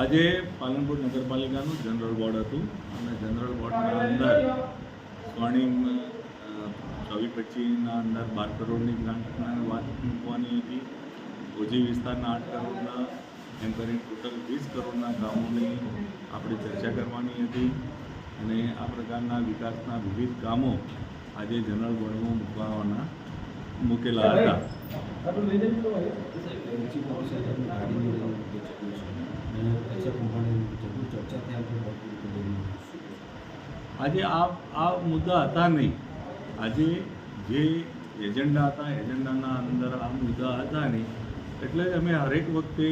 આજે Palanpur નગરપાલિકાનું general ward હતું અને જનરલ વોર્ડના અંદર સ્વર્ણિમ ચોવી પચીના અંદર બાર કરોડની ગ્રાન્ટના વાત મૂકવાની હતી. ઓજી વિસ્તારના આઠ કરોડના એમ કરીને ટોટલ વીસ કરોડના કામોની આપણે ચર્ચા કરવાની હતી અને આ પ્રકારના વિકાસના વિવિધ કામો આજે જનરલ વોર્ડમાં મૂકવાના, મૂકેલા હતા. એલજી પાસે ગાડીની લઈને જે ચક્કર છે અને એચએફ કંપની જરૂર ચર્ચા ત્યાં પણ હોતી હતી શું કહેશો આજે આ આ મુદ્દા હતા નહીં. આજે જે એજન્ડા હતા, એજન્ડાના અંદર આ મુદ્દા હતા નહીં. એટલે અમે હરેક વખતે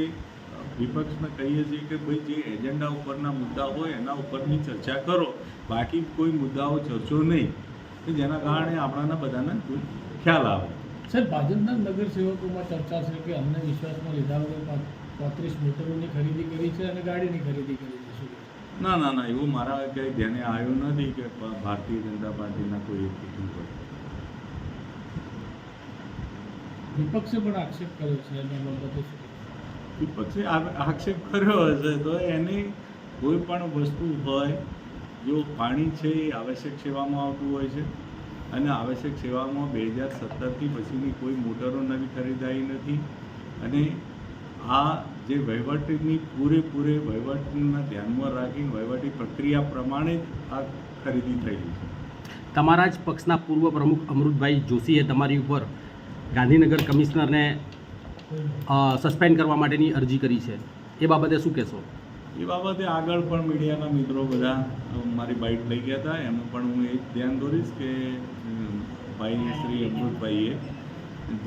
વિપક્ષને કહીએ છીએ કે ભાઈ, જે એજન્ડા ઉપરના મુદ્દા હોય, એના ઉપરની ચર્ચા કરો. બાકી કોઈ મુદ્દાઓ ચર્ચો નહીં. કે જેના કારણે આપણાના બધાને ખ્યાલ આવે. સાહેબ ભાજપના નગરસેવકોમાં ચર્ચા છે કે અમને વિશ્વાસમાં લીધા વગર પાંત્રીસ મીટરોની ખરીદી કરી છે અને ગાડીની ખરીદી કરી છે. શું ના ના ના એવું મારા કંઈ ધ્યાને આવ્યું નથી કે ભારતીય જનતા પાર્ટીના કોઈ એક કીધું હોય વિપક્ષે પણ આક્ષેપ કર્યો છે એના બાબતે વિપક્ષે આક્ષેપ કર્યો હશે તો એની કોઈ પણ વસ્તુ હોય જો પાણી છે એ આવશ્યક સેવામાં આવતું હોય છે અને આવશ્યક સેવામાં બે હજાર સત્તરથી પછીની કોઈ મોટરો નવી ખરીદાઈ નથી. અને આ જે વહીવટની પૂરેપૂરે વહીવટના ધ્યાનમાં રાખીને વહીવટી પ્રક્રિયા પ્રમાણે જ આ ખરીદી થયેલી છે. તમારા જ પક્ષના પૂર્વ પ્રમુખ અમૃતભાઈ જોશીએ તમારી ઉપર ગાંધીનગર કમિશનરને સસ્પેન્ડ કરવા માટેની અરજી કરી છે. એ બાબતે શું કહેશો? એ બાબતે આગળ પણ મીડિયાના મિત્રો બધા મારી બાઇટ લઈ ગયા હતા. એમાં પણ હું એ ધ્યાન દોરીશ કે ભાઈ શ્રી અમૃતભાઈએ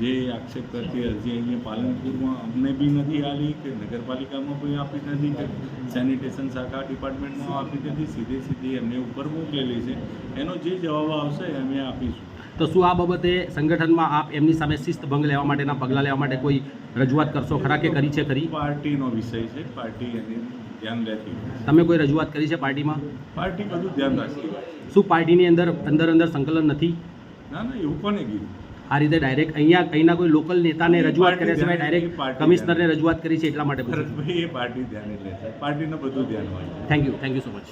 જે આક્ષેપ કરતી અરજી અહીંયા પાલનપુરમાં અમને બી નથી આવી કે નગરપાલિકામાં કોઈ આપી નથી કે સેનિટેશન શાખા ડિપાર્ટમેન્ટમાં આપી નથી સીધે સીધી એમને ઉપર મોકલેલી છે. એનો જે જવાબ આવશે અમે આપીશું. તો શું આ બાબતે સંગઠનમાં આપ એમની સામે શિસ્ત ભંગ લેવા માટેના પગલાં લેવા માટે કોઈ રજૂઆત કરશો ખરા કે કરી છે ખરી? પાર્ટીનો વિષય છે. પાર્ટી એને ધ્યાન તમે કોઈ રજૂઆત કરી છે પાર્ટીમાં? પાર્ટી બધું ધ્યાન રાખતી શું પાર્ટીની અંદર અંદર અંદર સંકલન નથી? ના ના એવું કોને કીધું? આ રીતે ડાયરેક્ટ અહીંયા અહીંના કોઈ લોકલ નેતાને રજૂઆત કર્યા સિવાય ડાયરેક્ટ કમિશનરને રજૂઆત કરી છે એટલા માટે ભરતભાઈ એ પાર્ટી ધ્યાન એટલે પાર્ટીનું બધું ધ્યાન હોય thank you thank you so much